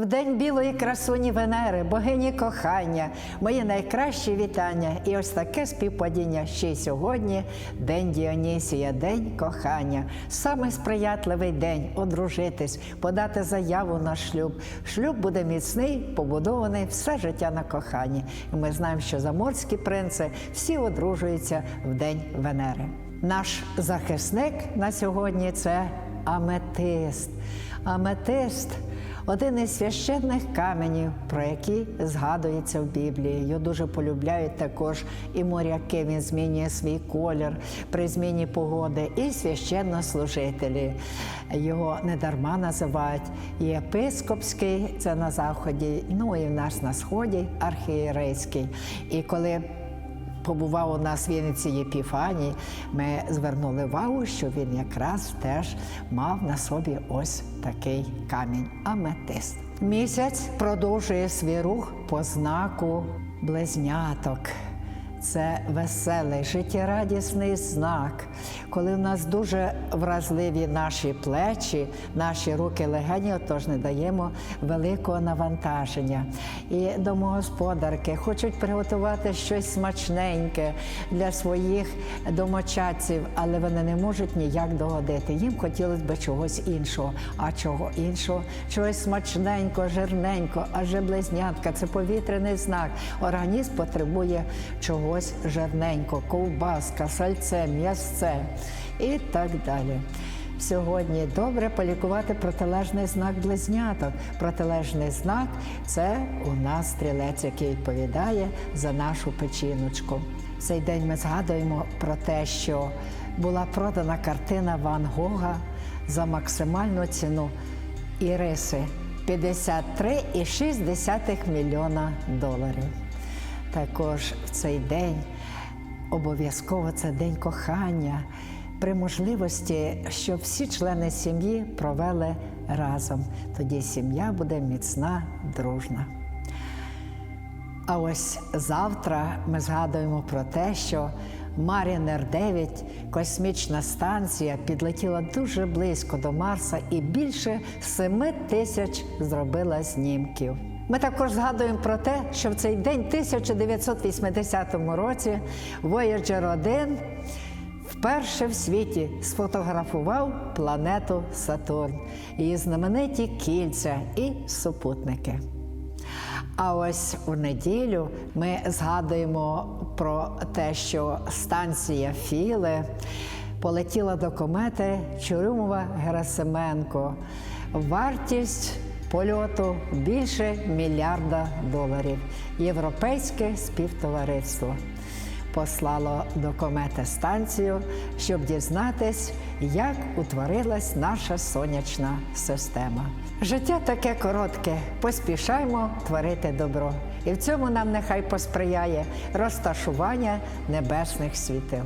В день білої красуні Венери, богині кохання, мої найкращі вітання. І ось таке співпадіння ще й сьогодні День Діонісія, День кохання. Саме сприятливий день одружитись, подати заяву на шлюб. Шлюб буде міцний, побудований все життя на коханні. І ми знаємо, що заморські принци всі одружуються в День Венери. Наш захисник на сьогодні це аметист. Аметист один із священних каменів, про які згадується в Біблії. Його дуже полюбляють також і моряки. Він змінює свій колір при зміні погоди, і священнослужителі. Його недарма називають єпископський, це на заході, ну і в нас на сході архієрейський. І коли побував у нас в Вінниці Єпіфаній, ми звернули увагу, що він якраз теж мав на собі ось такий камінь аметист. Місяць продовжує свій рух по знаку близняток. Це веселий, життєрадісний знак, коли в нас дуже вразливі наші плечі, наші руки легені, отож не даємо великого навантаження. І домогосподарки хочуть приготувати щось смачненьке для своїх домочадців, але вони не можуть ніяк догодити. Їм хотілося б чогось іншого. А чого іншого? Чогось смачненького, жирненького, адже близнятка це повітряний знак. Організм потребує чогось жирненького, ковбаска, сальце, м'ясце і так далі. Сьогодні добре полікувати протилежний знак близняток. Протилежний знак це у нас стрілець, який відповідає за нашу печіночку. Цей день ми згадуємо про те, що була продана картина Ван Гога за максимальну ціну іриси 53,6 мільйона доларів. Також в цей день обов'язково це день кохання при можливості, щоб всі члени сім'ї провели разом. Тоді сім'я буде міцна, дружна. А ось завтра ми згадуємо про те, що Марінер 9 космічна станція підлетіла дуже близько до Марса і більше 7 тисяч зробила знімків. Ми також згадуємо про те, що в цей день, 1980 році, Voyager 1 вперше в світі сфотографував планету Сатурн, її знамениті кільця і супутники. А ось у неділю ми згадуємо про те, що станція Філе полетіла до комети Чурюмова Герасименко. Вартість польоту більше мільярда доларів. Європейське співтовариство послало до комети станцію, щоб дізнатись, як утворилась наша сонячна система. Життя таке коротке, поспішаймо творити добро. І в цьому нам нехай посприяє розташування небесних світил.